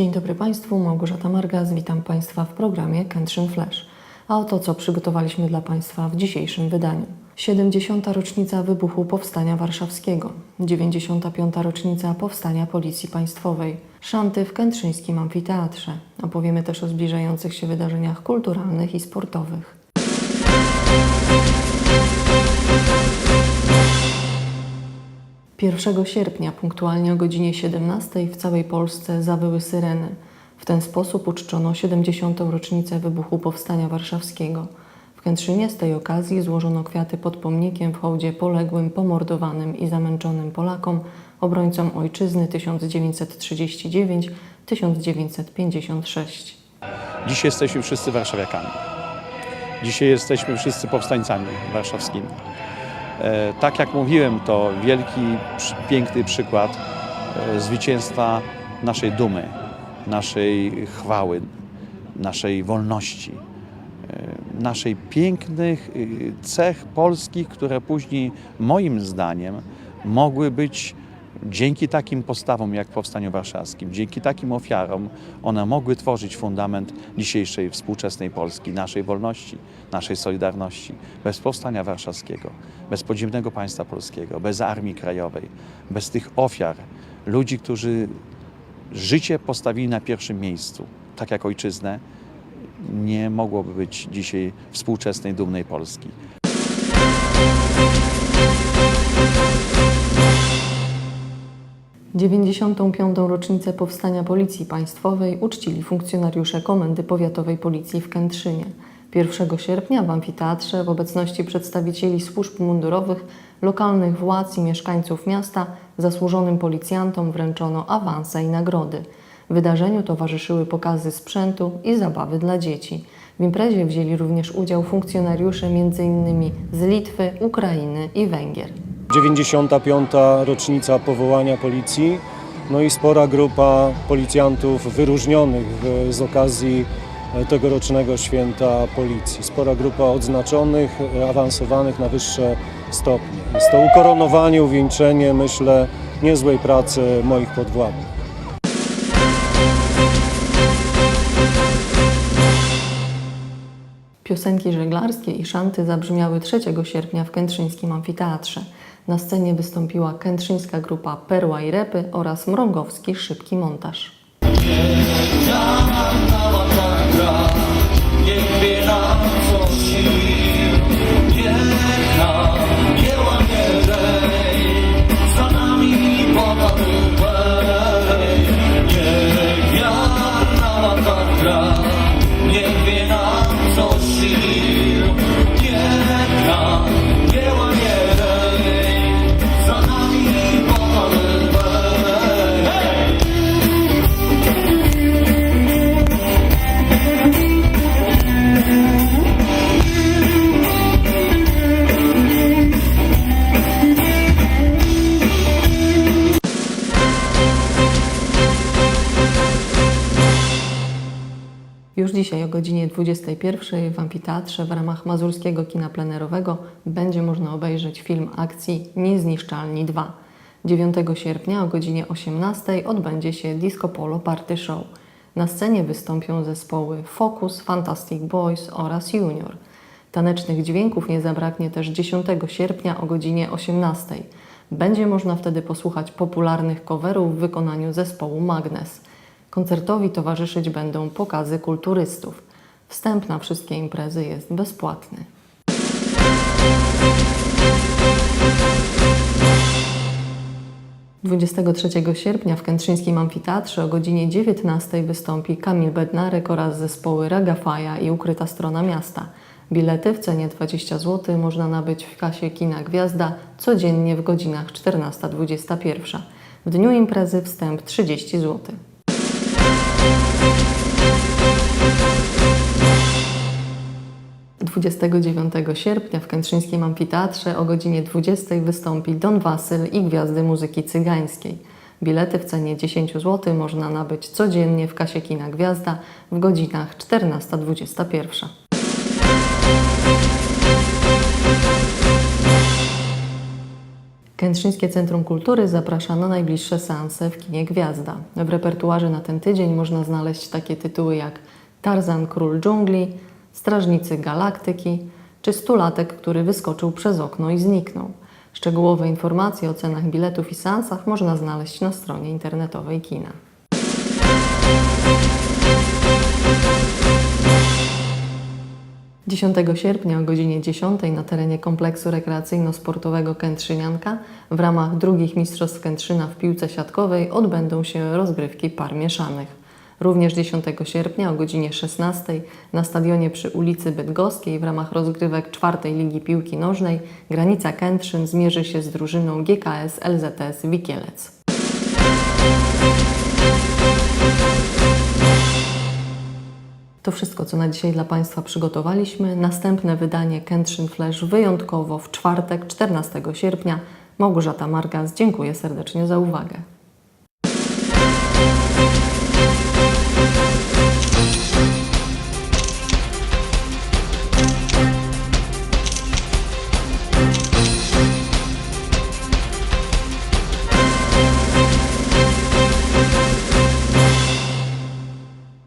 Dzień dobry Państwu, Małgorzata Margas, witam Państwa w programie Kętrzyn Flash. A oto co przygotowaliśmy dla Państwa w dzisiejszym wydaniu. 70. rocznica wybuchu Powstania Warszawskiego, 95. rocznica Powstania Policji Państwowej, szanty w Kętrzyńskim Amfiteatrze. Opowiemy też o zbliżających się wydarzeniach kulturalnych i sportowych. Pierwszego sierpnia, punktualnie o godzinie 17 w całej Polsce zawyły syreny. W ten sposób uczczono 70. rocznicę wybuchu Powstania Warszawskiego. W Kętrzynie z tej okazji złożono kwiaty pod pomnikiem w hołdzie poległym, pomordowanym i zamęczonym Polakom, obrońcom ojczyzny 1939-1956. Dzisiaj jesteśmy wszyscy warszawiakami. Dzisiaj jesteśmy wszyscy powstańcami warszawskimi. E, tak jak mówiłem, to wielki, piękny przykład e, zwycięstwa naszej dumy, naszej chwały, naszej wolności, e, naszej pięknych cech polskich, które później moim zdaniem mogły być dzięki takim postawom jak Powstaniu Warszawskim, dzięki takim ofiarom, one mogły tworzyć fundament dzisiejszej współczesnej Polski, naszej wolności, naszej solidarności. Bez Powstania Warszawskiego, bez podziemnego państwa polskiego, bez Armii Krajowej, bez tych ofiar, ludzi, którzy życie postawili na pierwszym miejscu, tak jak ojczyznę, nie mogłoby być dzisiaj współczesnej, dumnej Polski. – 95. rocznicę powstania Policji Państwowej uczcili funkcjonariusze Komendy Powiatowej Policji w Kętrzynie. 1 sierpnia w amfiteatrze w obecności przedstawicieli służb mundurowych, lokalnych władz i mieszkańców miasta zasłużonym policjantom wręczono awanse i nagrody. Wydarzeniu towarzyszyły pokazy sprzętu i zabawy dla dzieci. W imprezie wzięli również udział funkcjonariusze m.in. z Litwy, Ukrainy i Węgier. 95. rocznica powołania policji, no i spora grupa policjantów wyróżnionych z okazji e, tegorocznego święta policji. Spora grupa odznaczonych, e, awansowanych na wyższe stopnie. Jest to ukoronowanie, uwieńczenie, myślę, niezłej pracy moich podwładnych. Piosenki żeglarskie i szanty zabrzmiały 3 sierpnia w Kętrzyńskim Amfiteatrze. Na scenie wystąpiła kętrzyńska grupa Perła i Repy oraz mrągowski Szybki Montaż. Dzisiaj o godzinie 21 w Amfiteatrze w ramach Mazurskiego Kina Plenerowego będzie można obejrzeć film akcji Niezniszczalni 2. 9 sierpnia o godzinie 18 odbędzie się Disco Polo Party Show. Na scenie wystąpią zespoły Focus, Fantastic Boys oraz Junior. Tanecznych dźwięków nie zabraknie też 10 sierpnia o godzinie 18. Będzie można wtedy posłuchać popularnych coverów w wykonaniu zespołu Magnes. Koncertowi towarzyszyć będą pokazy kulturystów. Wstęp na wszystkie imprezy jest bezpłatny. Dwudziestego trzeciego sierpnia w Kętrzyńskim Amfiteatrze o godzinie 19 wystąpi Kamil Bednarek oraz zespoły Ragafaja i Ukryta Strona Miasta. Bilety w cenie 20 zł można nabyć w kasie Kina Gwiazda codziennie w godzinach 14-21. W dniu imprezy wstęp 30 zł. 29 sierpnia w Kętrzyńskim Amfiteatrze o godzinie 20 wystąpi Don Wasyl i Gwiazdy Muzyki Cygańskiej. Bilety w cenie 10 zł można nabyć codziennie w kasie Kina Gwiazda w godzinach 14-21. Kętrzyńskie Centrum Kultury zaprasza na najbliższe seanse w kinie Gwiazda. W repertuarze na ten tydzień można znaleźć takie tytuły jak Tarzan Król Dżungli, Strażnicy Galaktyki czy Stulatek, który wyskoczył przez okno i zniknął. Szczegółowe informacje o cenach biletów i seansach można znaleźć na stronie internetowej kina. Dziesiątego sierpnia o godzinie 10 na terenie kompleksu rekreacyjno-sportowego Kętrzynianka w ramach drugich Mistrzostw Kętrzyna w piłce siatkowej odbędą się rozgrywki par mieszanych. Również 10 sierpnia o godzinie 16 na stadionie przy ulicy Bydgoskiej w ramach rozgrywek czwartej Ligi Piłki Nożnej Granica Kętrzyn zmierzy się z drużyną GKS LZS Wikielec. To wszystko, co na dzisiaj dla Państwa przygotowaliśmy. Następne wydanie Kętrzyn Flash wyjątkowo w czwartek, 14 sierpnia. Małgorzata Margas, dziękuję serdecznie za uwagę.